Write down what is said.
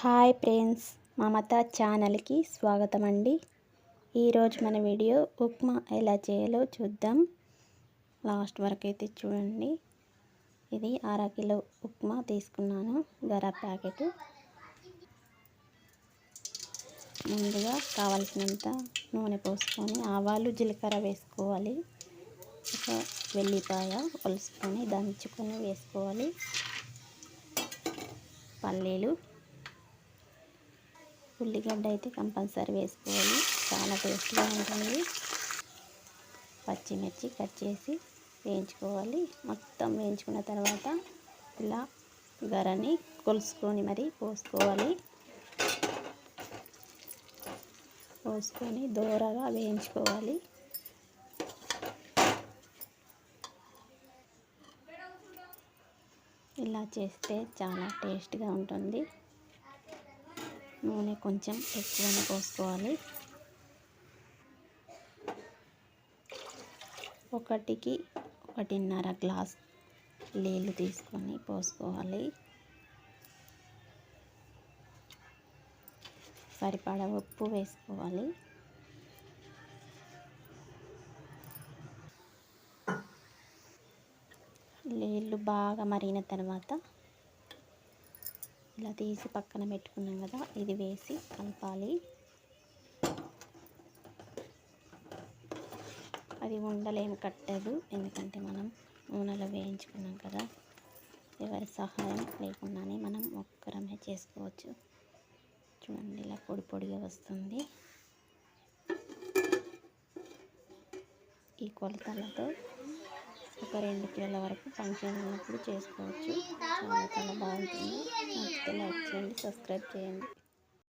Hi friends మమత ఛానల్కి స్వాగతం అండి ఈరోజు మన వీడియో ఉప్మా ఎలా చేయాలో చూద్దాం. లాస్ట్ వరకు అయితే చూడండి. ఇది అర కిలో ఉప్మా తీసుకున్నాను గర ప్యాకెట్. ముందుగా కావలసినంత నూనె పోసుకొని ఆవాలు జీలకర్ర వేసుకోవాలి. ఒక వెల్లిపాయ కలుసుకొని దంచుకొని వేసుకోవాలి. పల్లీలు ఉల్లిగడ్డ అయితే కంపల్సరీ వేసుకోవాలి. చాలా టేస్ట్గా ఉంటుంది. పచ్చిమిర్చి కట్ చేసి వేయించుకోవాలి. మొత్తం వేయించుకున్న తర్వాత ఇలా గరని కొలుసుకొని మరి పోసుకోవాలి. పోసుకొని దూరగా వేయించుకోవాలి. ఇలా చేస్తే చాలా టేస్ట్గా ఉంటుంది. నూనె కొంచెం ఎక్కువనే పోసుకోవాలి. ఒకటికి ఒకటిన్నర గ్లాస్ నీళ్ళు తీసుకొని పోసుకోవాలి. సరిపడ ఉప్పు వేసుకోవాలి. నీళ్ళు బాగా మరిగిన తర్వాత ఇలా తీసి పక్కన పెట్టుకున్నాం కదా ఇది వేసి కలపాలి. అది ఉండలేమి కట్టదు ఎందుకంటే మనం నూనెలో వేయించుకున్నాం కదా. ఎవరి సహాయం లేకుండానే మనం ఒక్కరమే చేసుకోవచ్చు. చూడండి ఇలా పొడి పొడిగా వస్తుంది. ఈ కొలతలతో ఒక రెండు కిలోల వరకు ఫంక్షన్ ఉన్నప్పుడు చేసుకోవచ్చు. చాలా చాలా బాగుంటుంది. నచ్చితే లైక్ చేయండి సబ్స్క్రైబ్ చేయండి.